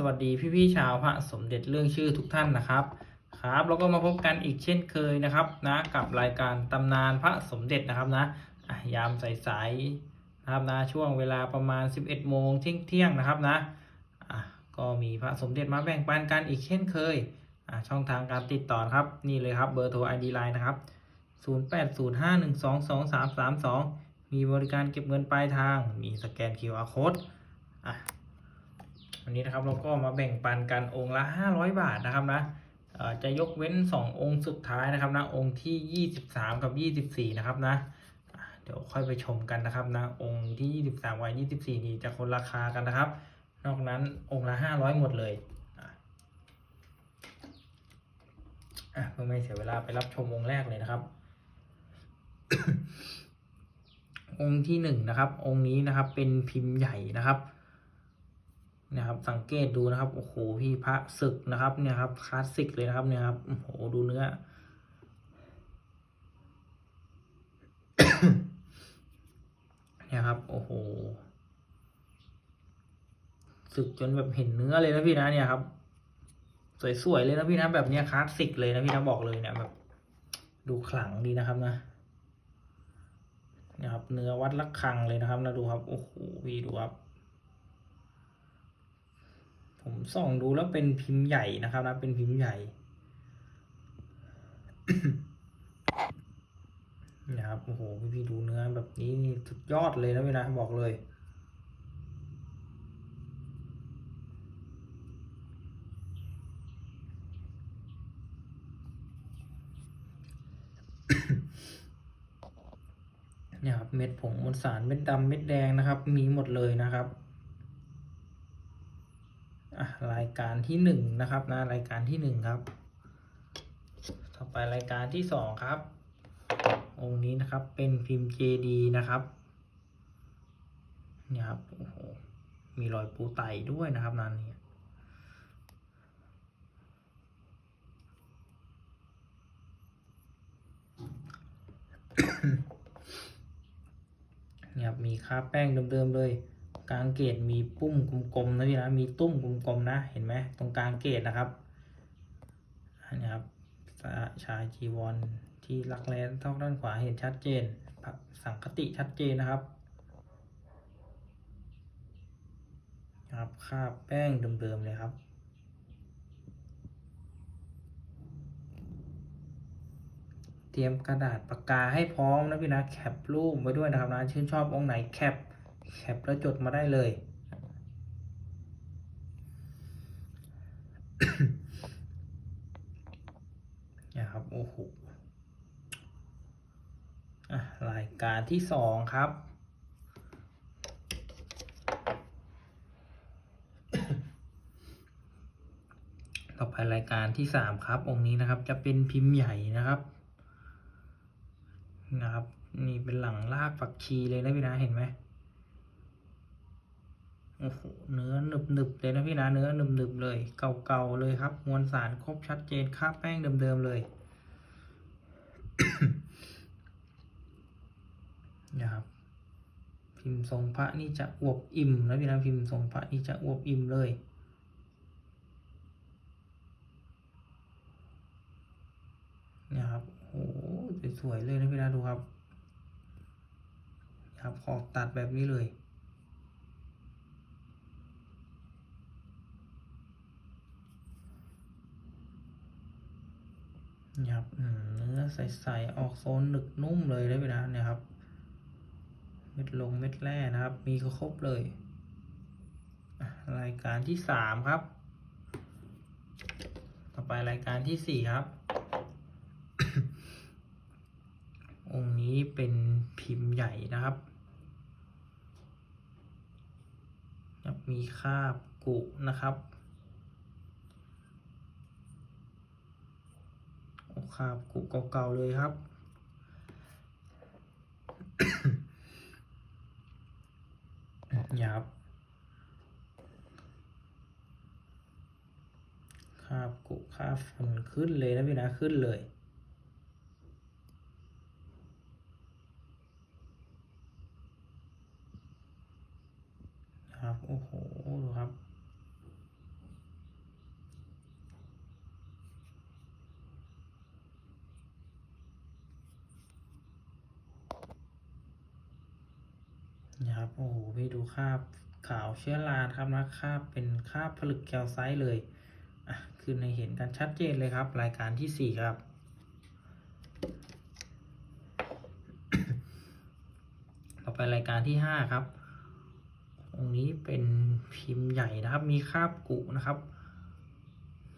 สวัสดีพี่ๆชาวพระสมเด็จเรื่องชื่อทุกท่านนะครับ ครับแล้วก็มาพบกันอีกเช่นเคยนะครับนะกับรายการตำนานพระสมเด็จนะครับนะยามสายๆนะครับนะช่วงเวลาประมาณ 11โมงเที่ยงเที่ยงๆนะครับนะก็มีพระสมเด็จมาแบ่งปันกันอีกเช่นเคยช่องทางการติดต่อครับนี่เลยครับเบอร์โทร ID Line นะครับ 0805122332 มีบริการเก็บเงินปลายทาง มีสแกน QR code อะ วันนี้นะครับเราก็มาแบ่งปันกันองค์ละ 500 บาทนะครับนะจะยกเว้น 2 องค์สุดท้ายนะครับนะองค์ที่ 23 กับ 24 นะครับนะเดี๋ยวค่อยไปชมกันนะครับนะองค์ที่ 23กับ24 นี่จะคนราคากันนะครับ นอกนั้นองค์ละ 500 หมดเลยอะอะเพื่อไม่เสียเวลาไปรับชมองค์แรกเลยนะครับ องค์ที่หนึ่งนะครับ องค์นี้นะครับเป็นพิมพ์ใหญ่นะครับ นะครับสังเกตดูนะครับโอ้โหพี่พระศึกนะครับเนี่ยครับคลาสสิกเลยนะครับเนี่ยครับโอ้โหดูเนื้อเนี่ยครับโอ้โหศึกจนแบบเห็นเนื้อเลยนะพี่นะเนี่ยครับ สวยๆเลยนะพี่นะแบบเนี้ยคลาสสิกเลยนะพี่นะบอกเลยเนี่ยแบบดูขลังดีนะครับนะนะครับ เนื้อวัดละคังเลยนะครับนะดูครับโอ้โหพี่ดูครับ ผมส่องดูแล้วเป็นพิมพ์ใหญ่นะครับนะเป็นพิมพ์ใหญ่นะครับโอ้โหพี่ดูเนื้อแบบนี้นี่สุดยอดเลยนะพี่นะบอกเลยเนี่ยครับเม็ดผงมวลสารเม็ดดำเม็ดแดงนะครับ มีหมดเลยนะครับ รายการที่หนึ่งนะครับนะรายการที่หนึ่งครับ ต่อไปรายการที่สองครับ องค์นี้นะครับเป็นพิมพ์ JD นะครับเนี่ยครับโอ้โหมีรอยปูไตด้วยนะครับนานนี้เนี่ยครับมีค่าแป้งเดิมๆเลย กลางเกตมีปุ้มกลมๆนะพี่นะมีตุ้มกลมๆนะเห็นไหมตรงกลางเกตนะครับอันนี้ครับชายจีวรที่รักแร้เท่าด้านขวาเห็นชัดเจนสังคติชัดเจนนะครับครับค่าแป้งเดิมๆเลยครับเตรียมกระดาษปากกาให้พร้อมนะพี่นะแคปรูปไว้ด้วยนะครับนะชื่นชอบองค์ไหนแคป แคปแล้วจดมาได้เลย นะครับ โอ้โหรายการที่สองครับ ต่อไปรายการที่สามครับ องค์นี้นะครับ จะเป็นพิมพ์ใหญ่นะครับนะครับ นี่เป็นหลังลากฝักชีเลยนะพี่นะเห็นไหม โอ้โหเนื้อหนึบหนึบๆเลยนะพี่นะเนื้อหนึบหนึบๆเลย เก่าๆเลยครับ มวลสารครบชัดเจนค่าแป้งเดิมๆเลยนะครับ พิมพ์ทรงพระนี่จะอวบอิ่มนะพี่นะพิมพ์ทรงพระนี่จะอวบอิ่มเลยนี่ยครับโอ้โหสวยๆเลยนะพี่นะดูครับ ครับขอบตัดแบบนี้เลย เนี่ครับเนื้อใสๆออกโซนหนึกนุ่มเลยนะพี่นะเนี่ยครับ เม็ดลงเม็ดแร่นะครับ มีครบเลย รายการที่สามครับ ต่อไปรายการที่สี่ครับ องค์นี้เป็นพิมพ์ใหญ่นะครับ มีคาบกุนะครับโอ้ คาบกุเก่าๆเลยครับ หยาบคาบกุคาบฝุ่นขึ้นเลยนะพี่นะขึ้นเลยครับ โอ้โห ดูครับ ครับโอ้โหพี่ดูคราบขาวเชื้อราครับนะคราบเป็นคราบผลึกแคลไซต์เลยอะขึ้นในเห็นกันชัดเจนเลยครับ รายการที่สี่ครับต่อไปรายการที่ห้าครับองนี้เป็นพิมพ์ใหญ่นะครับ มีคราบกุนะครับ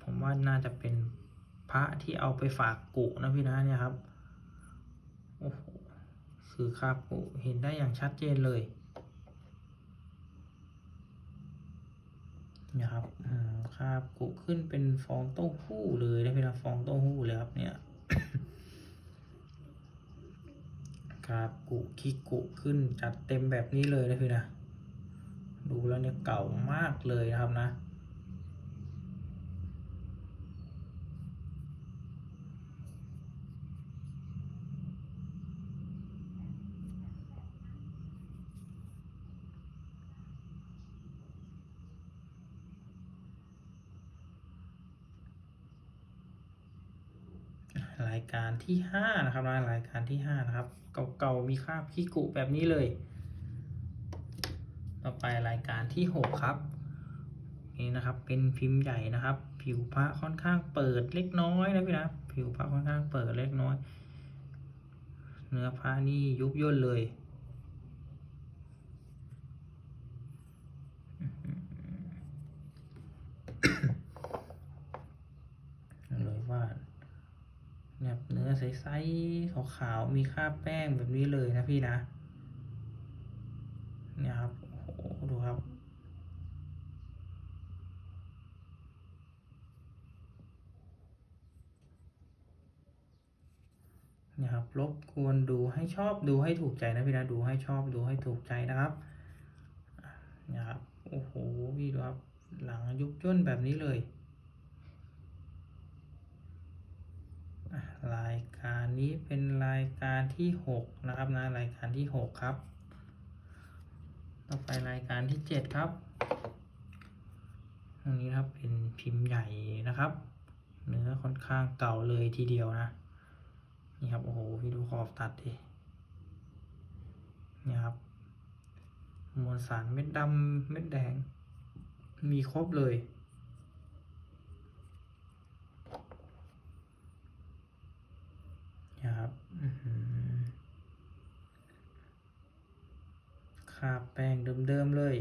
ผมว่าน่าจะเป็นพระที่เอาไปฝากกุนะพี่นะเนี่ยครับ โอ้โห คือคราบกุ เห็นได้อย่างชัดเจนเลย นะครับคราบกุขึ้นเป็นฟองเต้าหู้เลยนะเป็นฟองเต้าหู้เลยครับเนี่ยครับกุขี้กุขึ้นจัดเต็มแบบนี้เลยนะพี่นะ ดูแล้วเนี่ยเก่ามากเลยนะครับนะ รายการที่ห้านะครับนะรายการที่ห้านะครับ เก่าๆมีคราบขี้กุแบบนี้เลย ต่อไปรายการที่หกครับ นี่นะครับเป็นพิมพ์ใหญ่นะครับ ผิวพระค่อนข้างเปิดเล็กน้อยนะพี่นะผิวพระค่อนข้างเปิดเล็กน้อย เนื้อพระนี่ยุบย่นเลยว่าแบบเนื้อใสๆขาวๆ มีคราแป้งแบบนี้เลยนะพี่นะ เนี่ยครับ โอ้โห ดูครับ เนี่ยครับ รบกวนดูให้ชอบดูให้ถูกใจนะพี่นะ ดูให้ชอบดูให้ถูกใจนะครับ เนี่ยครับ โอ้โห พี่ดูครับ หลังยุบย่นแบบนี้เลย รายการนี้เป็นรายการที่หกนะครับนะรายการที่หกครับ ต่อไปรายการที่เจ็ดครับอันนี้ครับเป็นพิมพ์ใหญ่นะครับ เนื้อค่อนข้างเก่าเลยทีเดียวนะ นี่ครับโอ้โหพี่ดูขอบตัดดินี่ครับมวลสารเม็ดดำเม็ดแดง มีครบเลย นะ ครับคาบแป้งเดิมๆเลย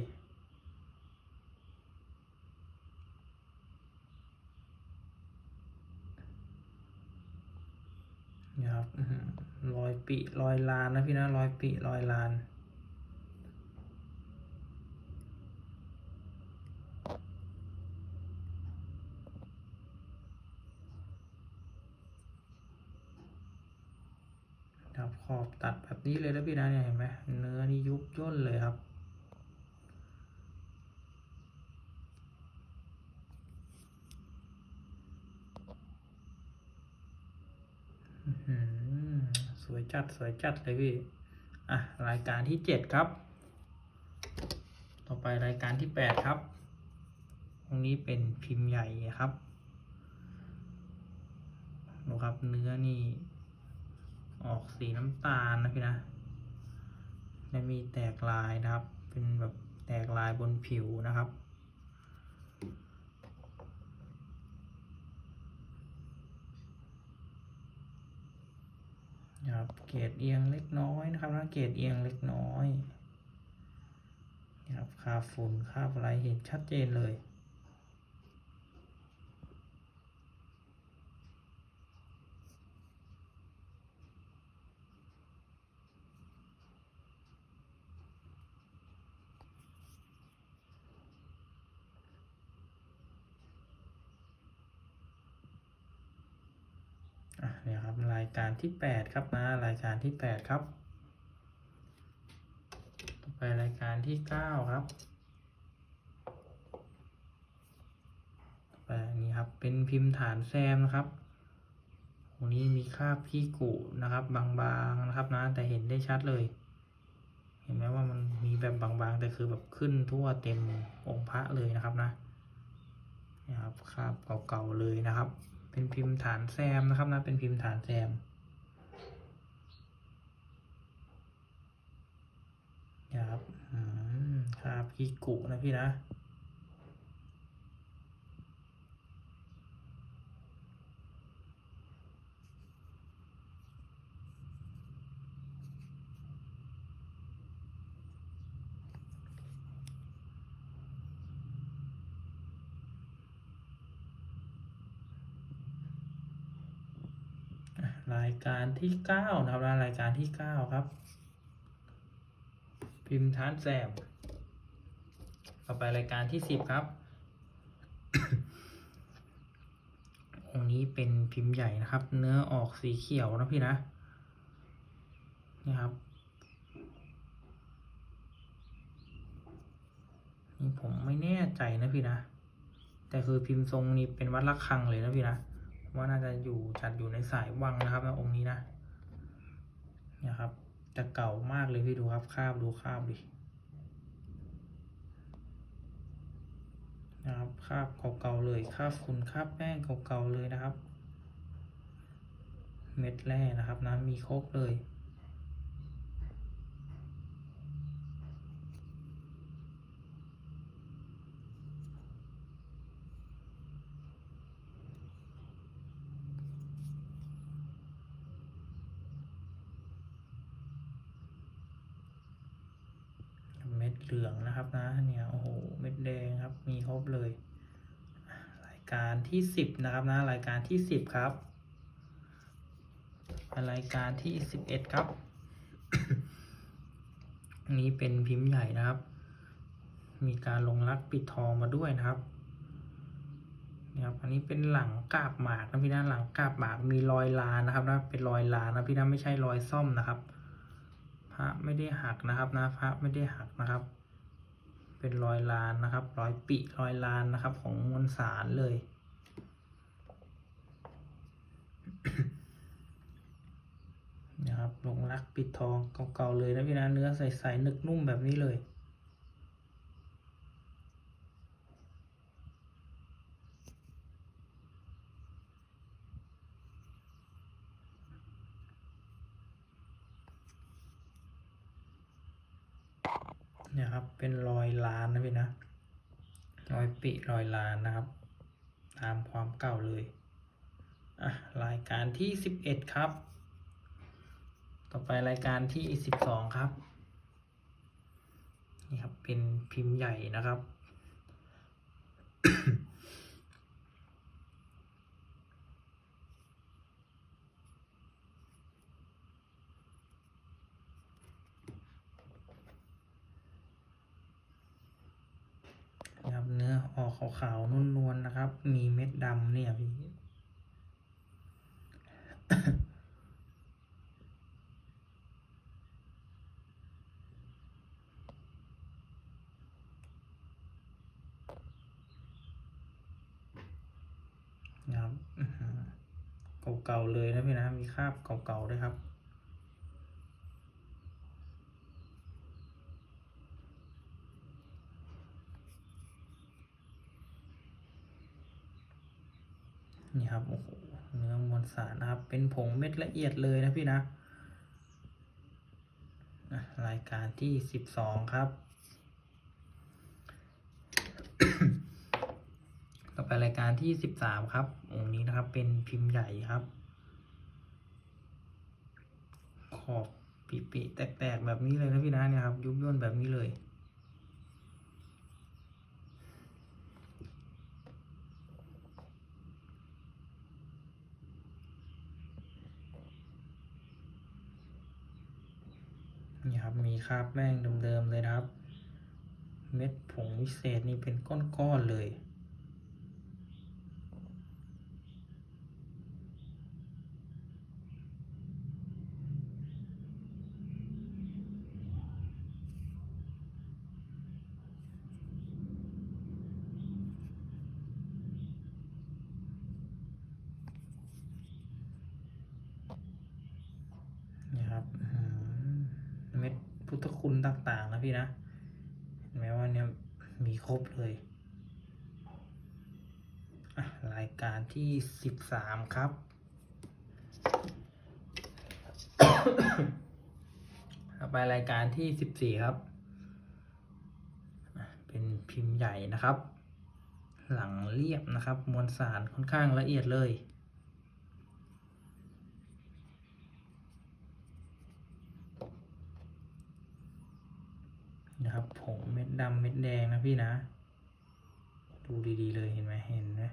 นะครับรอยปีรอยลานนะพี่นะรอยปีรอยลาน ครับขอบตัดแบบ นี้เลยนะพี่นะเนี่ยเห็นไหมเนื้อนี่ยุบย่นเลยครับ สวยจัดสวยจัดเลยพี่ อะ รายการที่เจ็ดครับ ต่อไปรายการที่แปดครับ ตรงนี้เป็นพิมพ์ใหญ่ครับดูครับเนื้อนี่ ออกสีน้ำตาลนะพี่นะและมีแตกลายนะครับ เป็นแบบแตกลายบนผิวนะครับ นะครับเกรดเอียงเล็กน้อยนะครับนะเกรดเอียงเล็กน้อยนะครับค่าฝุ่นค่าอะไรเห็นชัดเจนเลย อะเนี่ยครับราย การที่แปดครับนะรายการที่แปดครับต่อไปรายการที่เก้าครับต่อไปนี้ครับเป็นพิมพ์ฐานแซมนะครับตรงนี้มีคราบขี้กุนะครับ บางๆนะครับนะแต่เห็นได้ชัดเลย เห็นไหมว่ามันมีแบบบางๆแต่คือแบบขึ้นทั่วเต็มองค์พระเลยนะครับนะนี่ครับคราบเก่าๆเลยนะครับ เป็นพิมพ์ฐานแซมนะครับนะ เป็นพิมพ์ฐานแซมนะครับอืมาบกิกุนะพี่นะ ราย การที่เก้านะครับรายการที่เก้าครับ พิมพ์ทานแซมต่อไปรายการที่สิบครับองนี้เป็นพิมพ์ใหญ่นะครับ เนื้อออกสีเขียวนะพี่นะนี่ครับนี่ผมไม่แน่ใจนะพี่นะ แต่คือพิมพ์ทรงนี้เป็นวัดระฆังเลยนะพี่นะ ว่าน่าจะอยู่จัดอยู่ในสายวังนะครับนะองค์นี้นะเนี่ยครับจะเก่ามากเลยพี่ดูครับคาบดูคาบดินะครับคาบเก่าๆเลยคาบฝุ่นคาบแป้งเก่าๆเลยนะครับ เม็ดแร่นะครับนะมีครบเลย เหลืองนะครับนะเนี่ยโอ้โหเม็ดแดงครับมีครบเลย รายการที่สิบนะครับนะรายการที่สิบครับรายการที่สิบเอ็ดครับ นี้เป็นพิมพ์ใหญ่นะครับ มีการลงลักปิดทองมาด้วยนะครับนี่ครับอันนี้เป็นหลังกาบหมากนะพี่นะหลังกาบหมากมีรอยลานนะครับนะเป็นรอยลานนะพี่นะไม่ใช่รอยซ่อมนะครับ พระไม่ได้หักนะครับนะพระไม่ได้หักนะครับ เป็นรอยลานนะครับรอยปิรอยลานนะครับของมวลสารเลย นะครับลงรักปิดทองเก่าๆเลยนะพี่นะเนื้อใสๆนึกนุ่มแบบนี้เลย เป็นรอยล้านนะพี่นะรอยปีรอยล้านนะครับ ตามความเก่าเลยอะรายการที่สิบเอ็ดครับ ต่อไปรายการที่สิบสองครับนี่ครับเป็นพิมพ์ใหญ่นะครับเนื้ ออกขาวๆนวลๆนะครับ มีเม็ดดำเนี่ยพี่นะครับเก่าๆเลยนะพี่นะ มีคราบเก่าๆด้วยครับ นี่ครับ โอ้โหเนื้อมวลสารนะครับ เป็นผงเม็ดละเอียดเลยนะพี่นะอะรายการที่สิบสองครับ ต่อไปรายการที่สิบสามครับองค์นี้นะครับเป็นพิมพ์ใหญ่ครับ ขอบปีๆแตกๆแบบนี้เลยนะพี่นะเนี่ยครับ ยุบย่นแบบนี้เลย นี่ ครับมีคราบแป้งเดิมๆเลยครับ เม็ดผงวิเศษนี่เป็นก้อนๆเลย นี่ครับอื้อหือเม็ดพุทธคุณต่างๆ นะพี่นะเห็นไหมว่าเนี่ยมีครบเลยอะรายการ ที่สิบสามครับ ไปรายการที่สิบสี่ครับพิมพ์ใหญ่นะครับ หลังเรียบนะครับ มวลสารค่อนข้างละเอียดเลยนะครับผงเม็ดดำเม็ดแดงนะพี่นะ ดูดีๆเลยเห็นไหมเห็นไหม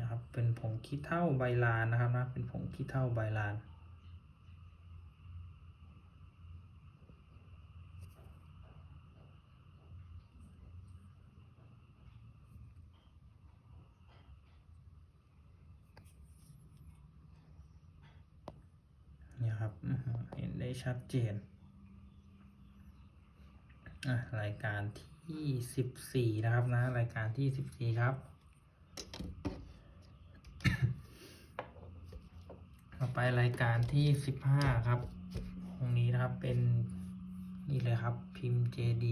นะครับ เป็นผงขี้เถ้าใบลานนะครับนะ เป็นผงขี้เถ้าใบลาน นี่ครับ เห็นได้ชัดเจนอะรายการที่สิบสี่นะครับนะ รายการที่สิบสี่ครับ ต่อ ไปรายการที่สิบห้าครับตรงนี้นะครับเป็นนี่เลยครับพิมพ์ JD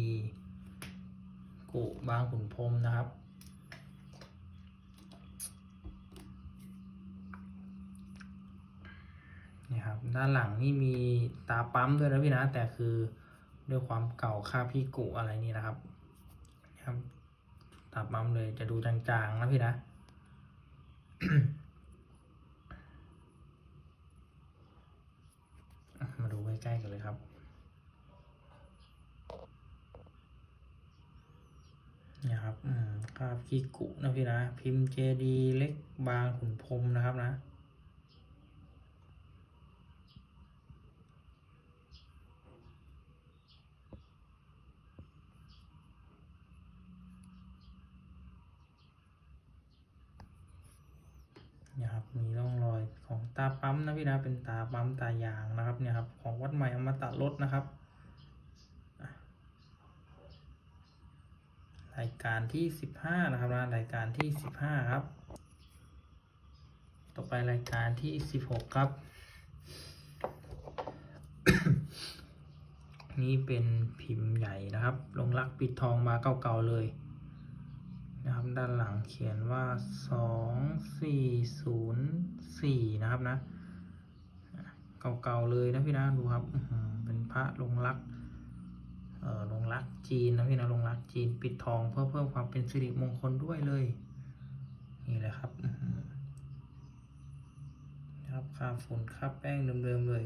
กุบางขุนพรมนะครับ นี่ครับ ด้านหลังนี่มีตาปั๊มด้วยนะพี่นะ แต่คือด้วยความเก่าค่าพี่กุอะไรนี่นะครับนะครับตาปั๊มเลยจะดูจางๆนะพี่นะมาดูใกล้ๆกันเลยครับ เนี่ย ครับคาบคิกุนะพี่นะพิมพ์เจดีเล็กบางขุนพรมนะครับนะเนี่ยครับมีร่องรอยของตาปั๊มนะพี่นะเป็นตาปั๊มตายางนะครับเนี่ยครับของวัดใหม่อมตะรถนะครับอะ รายการที่สิบห้านะครับนะรายการที่สิบห้าครับ ต่อไปรายการที่สิบหกครับ นี่เป็นพิมพ์ใหญ่นะครับ ลงรักปิดทองมาเก่าๆเลยนะครับด้านหลังเขียนว่าสองสี่ศูนย์สี่นะครับนะ เก่าๆเลยนะพี่นะดูครับเป็นพระลงรัก รักจีนนะพี่นะลงรักจีนปิดทองเพื่อเพิ่มความเป็นสิริมงคลด้วยเลย นี่แหละครับครับค่าฝุ่นค่าแป้งเดิมๆเลย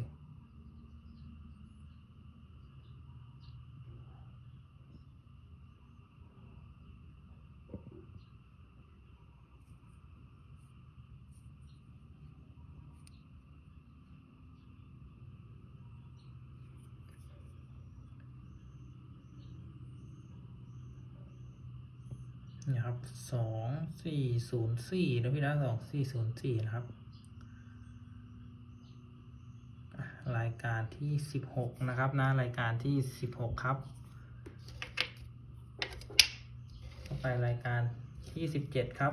นี่ครับสอง สี่ศูนย์สี่นะพี่นะสองสี่ศูนย์สี่นะครับ รายการที่สิบหกนะครับนะรายการที่สิบหกครับ ต่อไปรายการที่สิบเจ็ดครับ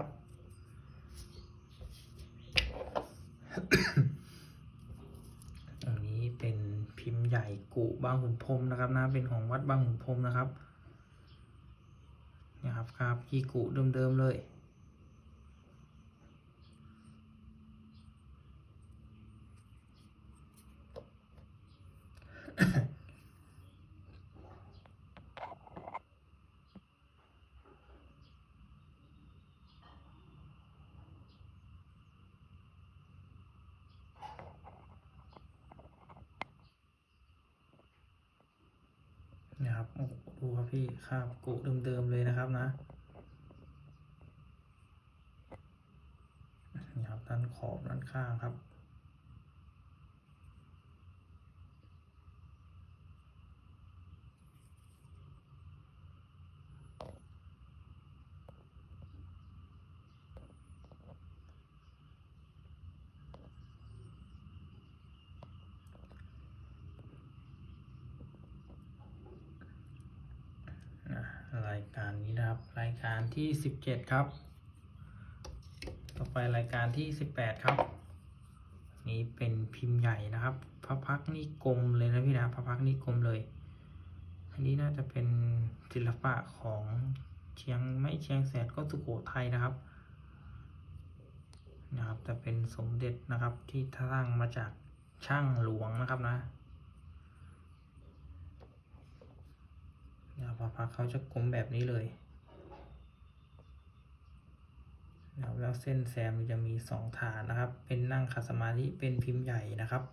อันนี้เป็นพิมพ์ใหญ่กุบางขุนพรมนะครับนะเป็นของวัดบางขุนพรมนะครับนะครับครับกีกุเดิมๆเลย นะครับโอ้โหดู ครับพี่คาบกุเดิมๆเลยนะครับนะนี่ครับด้านขอบด้านข้างครับ อะรายการ นี้นะครับ รายการที่สิบเจ็ดครับ ต่อไปรายการที่สิบแปดครับ นี่เป็นพิมพ์ใหญ่นะครับพระพักนี่กลมเลยนะพี่นะพระพักนี่กลมเลย อันนี้น่าจะเป็นศิลปะของเชียงไม่เชียงแสนก็สุโขทัยนะครับนะครับ แต่เป็นสมเด็จนะครับที่สร้างมาจากช่างหลวงนะครับนะ เนี่ยพอพักเขาจะกลมแบบนี้เลยนะครับแล้วเส้นแซมจะมีสองฐานนะครับ เป็นนั่งขัดสมาธิเป็นพิมพ์ใหญ่นะครับ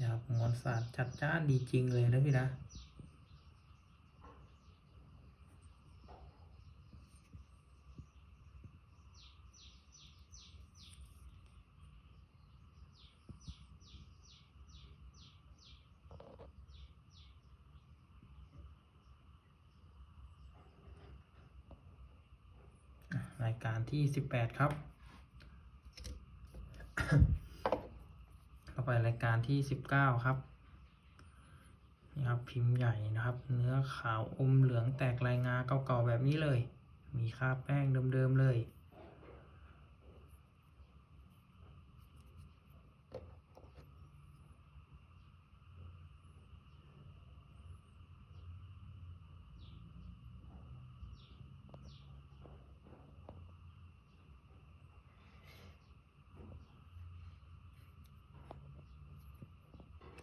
นะครับมวลสารจัดจ้านดีจริงเลยนะพี่นะ อะรายการที่สิบแปดครับ เข้าไปรายการที่สิบเก้าครับ นี่ครับพิมพ์ใหญ่นะครับ เนื้อขาวอมเหลืองแตกลายงาเก่าๆแบบนี้เลย มีคราบแป้งเดิมๆเลย เ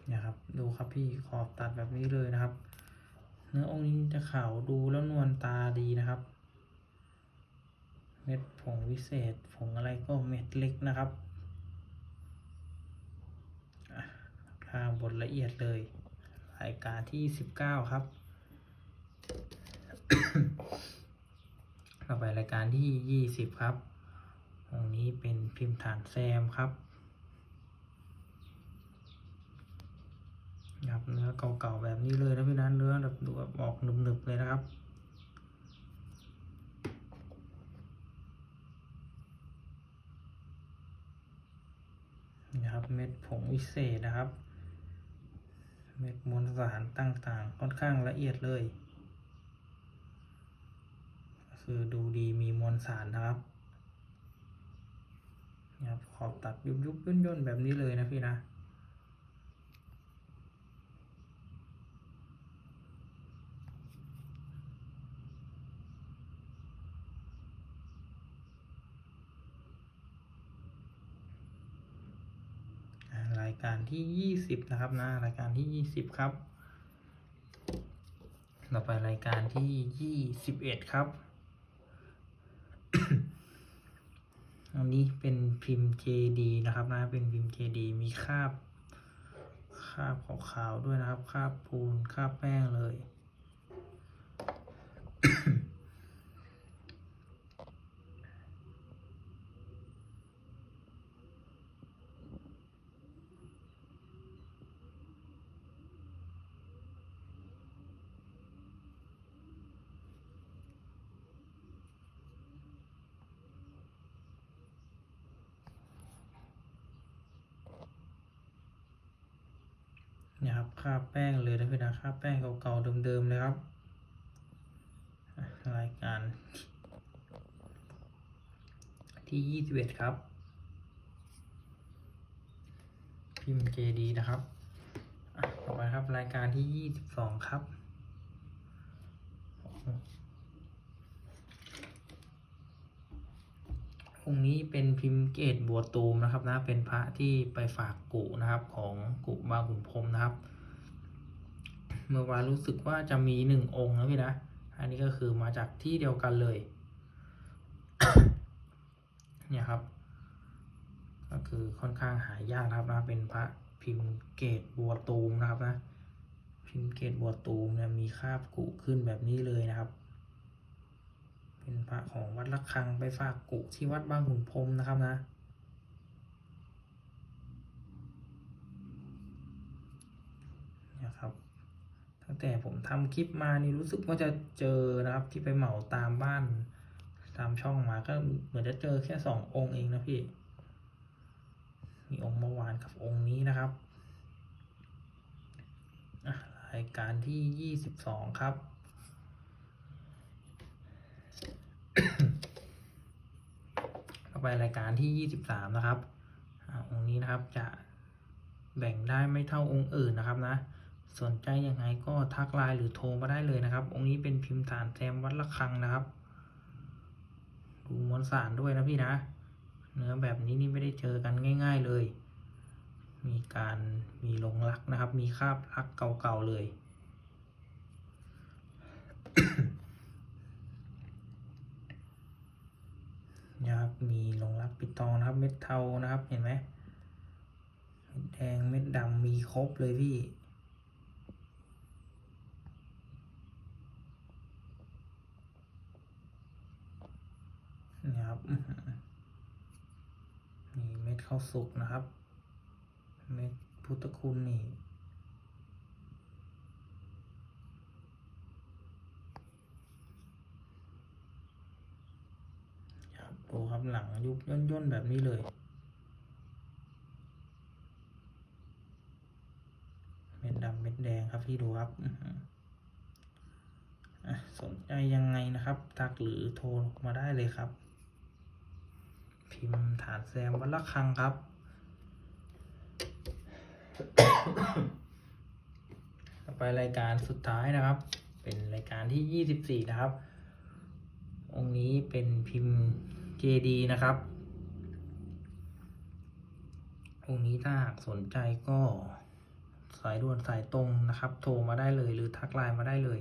นี่ยครับ ดูครับพี่ขอบตัดแบบนี้เลยนะครับ เนื้อองค์นี้จะขาวดูแล้วนวลตาดีนะครับ เม็ดผงวิเศษผงอะไรก็เม็ดเล็กนะครับทางบทละเอียดเลยรายการที่สิบเก้าครับต่อไปรายการที่ยี่สิบครับองนี้เป็นพิมพ์ฐานแซมครับ นะครับ เนื้อเก่าๆแบบนี้เลยนะพี่นะเนื้อแบบดูแบบออกหนึบๆเลยนะครับนะครับ เม็ดผงวิเศษนะครับ เม็ดมวลสารต่างๆ ค่อนข้างละเอียดเลย คือดูดีมีมวลสารนะครับนี่ครับขอบตัดยุบๆย่นๆแบบนี้เลยนะพี่นะ อ่าราย การที่ยี่สิบนะครับนะรายการที่ยี่สิบครับ ต่อไปรายการที่ยี่สิบเอ็ดครับ อันนี้เป็นพิมพ์ JD นะครับนะเป็นพิมพ์ JD มีคราบคราบขาวๆด้วยนะครับคราบปูนคราบแป้งเลย เนี่ยครับคราแป้งเลยนะพี่นะคราแป้งเก่าๆเดิมๆเลยครับ รายการ ที่ยี่สิบเอ็ดครับ พิมพ์ JD นะครับต่อไปครับรายการที่ยี่สิบสองครับองค์นี้เป็นพิมพ์เกตบัวตูมนะครับนะเป็นพระที่ไปฝากกุนะครับของกุบาขุนพรมนะครับ เมื่อวานรู้สึกว่าจะมีหนึ่งองค์นะพี่นะ อันนี้ก็คือมาจากที่เดียวกันเลย เนี่ยครับ ก็คือค่อนข้างหายากนะครับนะเป็นพระพิมพ์เกตบัวตูมนะครับนะ พิมพ์เกตบัวตูมเนี่ยมีคาบกุขึ้นแบบนี้เลยนะครับ เป็นพระของวัดละคังไปฝากกุที่วัดบางขุนพรมนะครับนะเนี่ยครับ ตั้งแต่ผมทำคลิปมานี่รู้สึกว่าจะเจอนะครับที่ไปเหมาตามบ้าน ตามช่องมาก็เหมือนจะเจอแค่สององค์เองนะพี่ มีองค์เมื่อวานกับองค์นี้นะครับรายการที่ยี่สิบสองครับต่อไปรายการที่ยี่สิบสามนะครับอองค์นี้นะครับจะแบ่งได้ไม่เท่าองค์อื่นนะครับนะ สนใจยังไงก็ทักไลน์หรือโทรมาได้เลยนะครับ องค์นี้เป็นพิมพ์ฐานแซมวัดละคังนะครับ ดูมวลสารด้วยนะพี่นะ เนื้อแบบนี้นี่ไม่ได้เจอกันง่าย ๆเลย มีการมีลงรักนะครับ มีคราบรักเก่าๆเลย นะครับ มีลงรักปิดทองนะครับ เม็ดเทานะครับ เห็นไหม เม็ดแดง เม็ดดำมีครบเลยพี่ นี่ครับอื้อหือมีเม็ดข้าวสุกนะครับ เม็ดพุทธคุณนี่ครับดูครับหลังยุบย่นย่นแบบนี้เลย เม็ดดำเม็ดแดงครับพี่ดูครับสนใจยังไงนะครับ ทักหรือโทรมาได้เลยครับ พิมพ์ฐานแซมวัดละครังครับ ต่อไปรายการสุดท้ายนะครับ เป็นรายการที่ยี่สิบสี่นะครับ องค์นี้เป็นพิมพ์ JD นะครับ องค์นี้ถ้าหากสนใจก็สายด่วนสายตรงนะครับ โทรมาได้เลยหรือทักไลน์มาได้เลย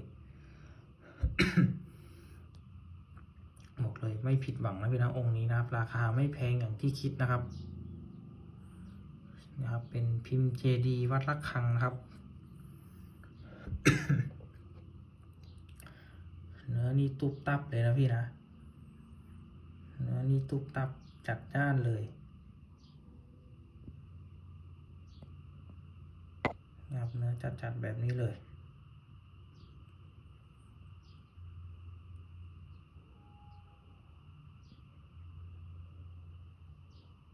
ไม่ผิดหวังนะพี่นะองค์นี้นะครับ ราคาไม่แพงอย่างที่คิดนะครับนะครับ เป็นพิมพ์ JD วัดระฆังนะครับ เนื้อนี่ตุบตับเลยนะพี่นะ เนื้อนี่ตุบตับจัดจ้านเลยนะครับเนื้อจัดๆแบบนี้เลย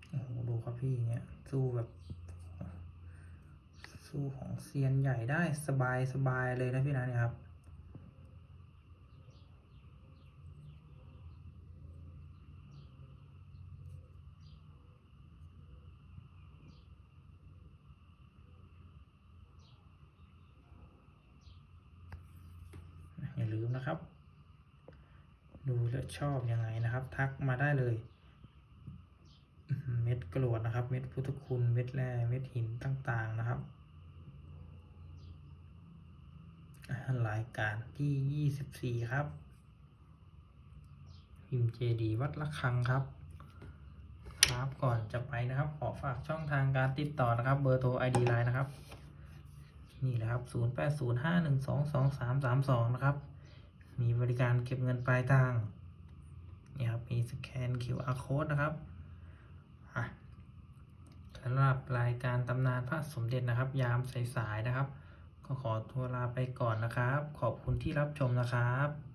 โอ้โหดู ครับพี่เนี่ยสู้แบบ สู้ของเซียนใหญ่ได้สบายสบายเลยนะพี่นะเนี่ยครับอย่าลืมนะครับ ดูแล้วชอบยังไงนะครับ ทักมาได้เลย ม็ดกรวดนะครับ เม็ดพุทธคุณ เม็ดแร่ เม็ดหินต่างๆนะครับรายการที่ยี่สิบสี่ครับ พิมพ์เจดีวัดละคังครับ ครับก่อนจะไปนะครับ ขอฝากช่องทางการติดต่อนะครับ เบอร์โทร ID Line นะครับ นี่นะครับ 0 8 0 5 1 2 2 3 3 2 นะครับ มีบริการเก็บเงินปลายทางนี่ครับ มีสแกน QR code นะครับ สำหรับรายการตำนานพระสมเด็จนะครับ ยามสายๆนะครับ ก็ขอตัวลาไปก่อนนะครับ ขอบคุณที่รับชมนะครับ